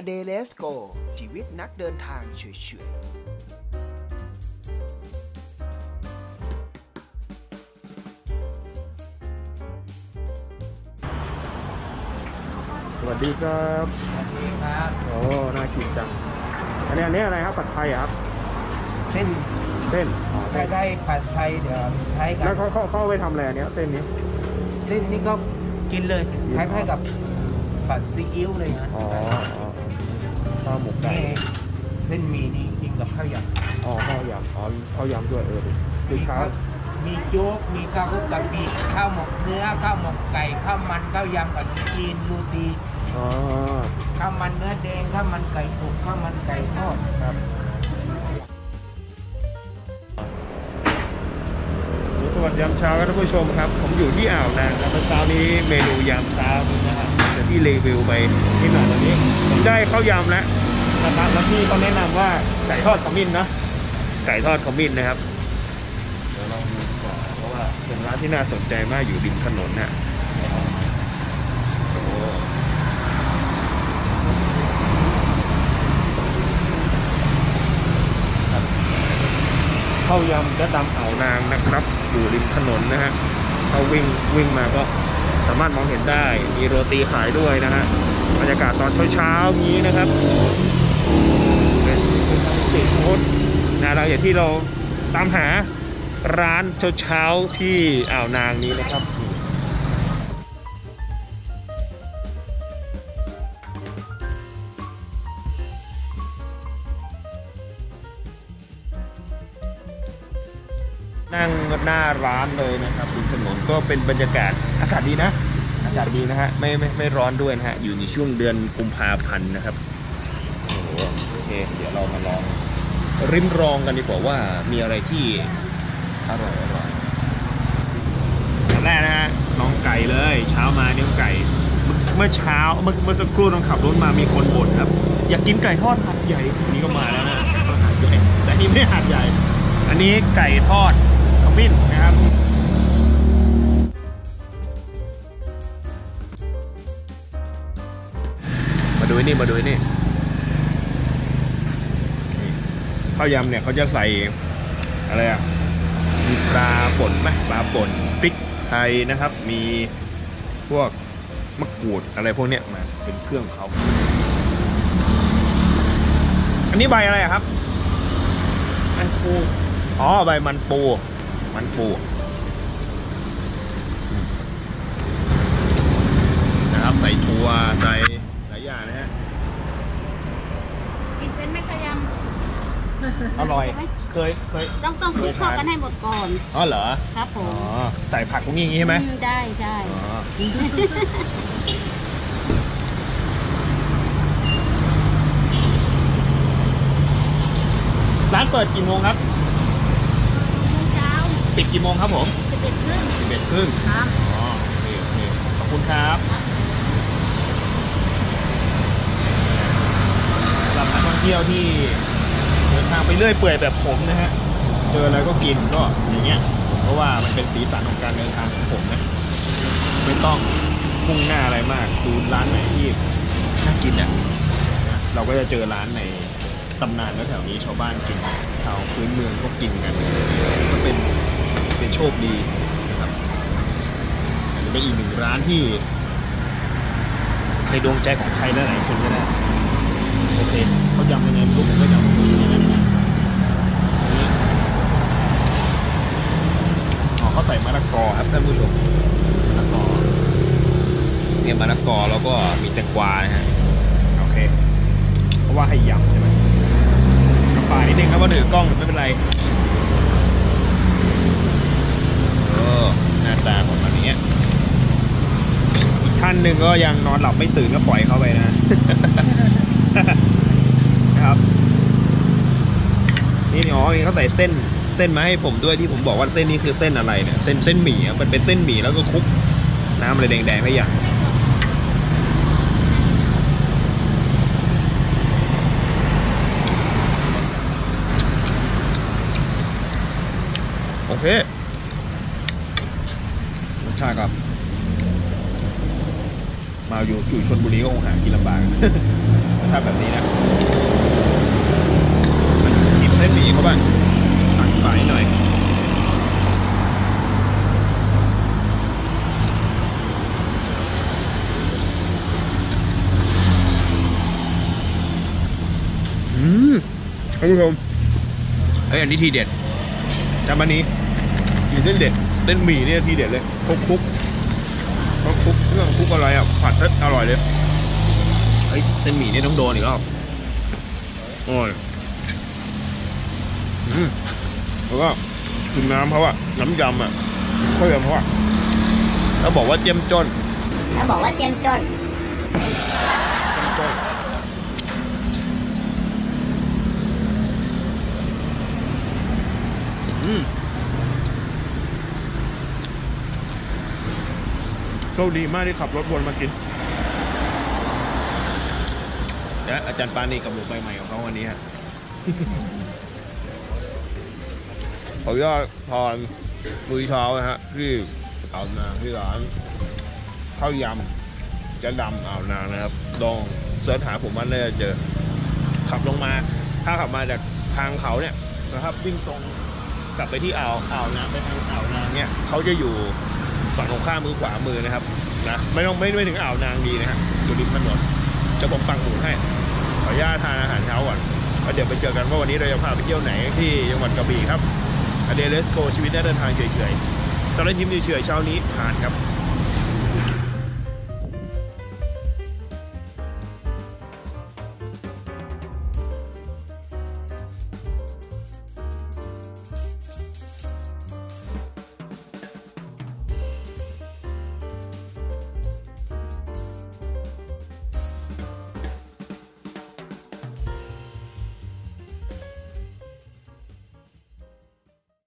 A Day Let's Go ชีวิตนักเดินทางเฉยๆสวัสดีครับสวัสดีครับโอ้น่ากินจัง อันนี้อันนี้อะไรครับผัดไทยอะครับ เส้นเส้นอ๋อถ้าได้ผัดไทยเดี๋ยวใช้กัแล้บวเขาเขาเขาเอาไปทำอะไรอันเนี้ยเส้นนี้ เส้นนี้ก็กินเลยกินคล้ายๆกับผัดซีอิ๊วเลยนะอ๋ออ๋อ ข้าวหมกไก่นี่เส้นหมีนี่กินกับข้าวยำอ๋อข้าวยำอ๋อข้าวยำด้วยเออดิดูเช้า มีโจ๊ก มีข้าวคลุกกะปิข้าวหมกเนื้อ ข้าวหมกไก่ ข้าวมันข้าวยำกับขนมจีนโรตีอ๋อข้าวมันเนื้อแดง ข้าวมันไก่อบข้าวมันไก่ทอดครับ สวัสดียามเช้าครับท่านผู้ชมครับ ผมอยู่ที่อ่าวนางครับเช้านี้เมนูยามเช้านี้นะครับเดี๋ยวที่รีวิวไปที่หน่อยตอนนี้ผมได้ข้าวยำแล้ว นะครับแล้วพี่เขาแนะนำว่าไก่ทอดขมิ้นนะไก่ทอดขมิ้นนะครับเดี๋ยวลองดูก่อนเพราะว่าเป็นร้านที่น่าสนใจมากอยู่ริมถนนน่ะโอ้ครับข้าวยำกระดำอ่าวนางนะครับ อยู่ริมถนนนะฮะถ้าวิ่งวิ่งมาก็สามารถมองเห็นได้ มีโรตีขายด้วยนะฮะ บรรยากาศตอนเช้าๆนี้นะครับ เป็นสตรีทฟู้ดนะเราอย่างที่เราตามหาร้านเช้าๆที่อ่าวนางนี้นะครับนั่งหน้าร้านเลยนะครับริมถนนก็เป็นบรรยากาศอากาศดีนะ อากาศดีนะฮะไม่ไม่ไม่ร้อนด้วยนะฮะอยู่ในช่วงเดือนกุมภาพันธ์นะครับ โอ้โอเค เดี๋ยวเรามาลองริมรองกันดีกว่าว่ามีอะไรที่อร่อยอร่อยอันแรกนะฮะน้องไก่เลย เช้ามาเนี่ยน้องไก่ เมื่อเช้าเมื่อเมื่อสักครู่ตอนขับรถมามีคนบ่นครับ อยากกินไก่ทอดหัดใหญ่อันนี้ก็มาแล้วนะหัดใหญ่แต่นี้ไม่หัดใหญ่ อันนี้ไก่ทอดขมิ้นนะครับมาดูนี่มาดูนี่ ข้าวยำเนี่ยเขาจะใส่อะไรอะมีปลาป่นไหมปลาป่นพริกไทยนะครับ มีพวกมะกรูดอะไรพวกเนี้ยมาเป็นเครื่องของเขาอันนี้ใบอะไรอะครับมันปูอ๋อใบมันปู มันปูอืมนะครับใส่ถั่วใส่ อร่อย เคยเคยำต้องต้องคลุกเข้ากันให้หมดก่อน อ๋อเหรอ ครับผอ๋อ มใส่ผักพวกนี้อย่างงี้ใช่ไหมอืได้ใช่อ๋อ ร้านเปิดกี่โมงครับ เช้าปิดกี่โมงครับผมสิบเอ็ดครึ่งสิบเอ็ดครึ่ง ครับ อ๋อโอเคโอเคขอบคุณครับสำหรับนักท่องเที่ยวที่เดิน ทางไปเรื่อยเปื่อยแบบผมนะฮะ เจออะไรก็กินก็อย่างเงี้ย เพราะว่ามันเป็นสีสันของการเดินทางของผมนะ ไม่ต้องมุ่งหน้าอะไรมาก ดูร้านไหนที่น่ากินอะเราก็จะเจอร้านในตำนานแถวนี้ชาวบ้านกินชาวพื้นเมืองก็กินกันก็เป็นเป็นโชคดีนะครับอาจะเป็นอีกหนึ่งร้านที่ ในดวงใจของใครหลายๆคนก็ได้โอเคเขายำยังไงรู้ผมก็ยำ เขาใส่มะละกอครับท่านผู้ชมมะละกอเนี่ยมะละกอแล้วก็มีแตงกวานะฮะโอเคเพราะว่าให้ยำใช่ไหมน้ำปลานิดนึงครับว่าถือกล้องไม่เป็นไรเออหน้าตาประมาณนี้อีกท่านหนึ่งก็ยังนอนหลับไม่ตื่นก็ปล่อยเขาไปนะนะครับนี่อ๋อนี่เขาใส่เส้น เส้นมาให้ผมด้วยที่ผมบอกว่าเส้นนี้คือเส้นอะไรเนี่ยเส้นเส้นหมี่มันเป็นเส้นหมี่แล้วก็คลุกน้ำอะไรแดงๆให้อย่างโอเครสชาติครับมาอยู่อยู่ชนบุรีก็คงหากินลำบากรสถ้าแบบนี้นะ มันกินเส้นหมี่เขาบ้าง ตักไปหน่อยอืมท่านผู้ชมเฮ้ยอันนี้ทีเด็ดจำอันนี้กินเส้นเด็ดเส้นหมี่เนี่ยทีเด็ดเลยคลุกคลุกคลุกคลุกเครื่องคลุกอะไรอะผัดเส้นอร่อยเลยเฮ้ยเส้นหมี่นี่ต้องโดนอีกรอบโอ้ยอืม แล้วก็คือน้ำเขาอะน้ำยำอะข้าวยำเขาอะแล้วบอกว่าเจ้มจนแล้วบอกว่าเจมจนเจ้มจนอืมโชคดีมากที่ขับรถวนมากินและอาจารย์ปานีกับหมูใบใหม่ของเขาวันนี้ฮะข ออนุญาตทานมื้อเช้านะฮะที่อ่าวนางที่ร้านข้าวยำจะดำอ่าวนางนะครับลองเสิร์ชหาผมมันเลยจะเจอ ขับลงมา ถ้าขับมาจากทางเขาเนี่ยนะครับวิ่งตรงกลับไปที่อ่าวอ่าวนางไปทางอ่าวนางเนี่ยเขาจะอยู่ฝั่งตรงข้ามมือขวามือนะครับนะไม่ต้องไม่ไม่ถึงอ่าวนางดีนะฮะอยู่ริมถนนจะผมปังหมุดให้ขออนุญาตทานอาหารเช้าก่อนแล้วเดี๋ยวไปเจอกันว่าวันนี้เราจะพาไปเที่ยวไหนที่จังหวัดกระบี่ครับ อเดเลสโกชีวิตได้เดินทางเฉยๆตอนนั้นยิ้มเฉยๆเช้านี้ผ่านครับ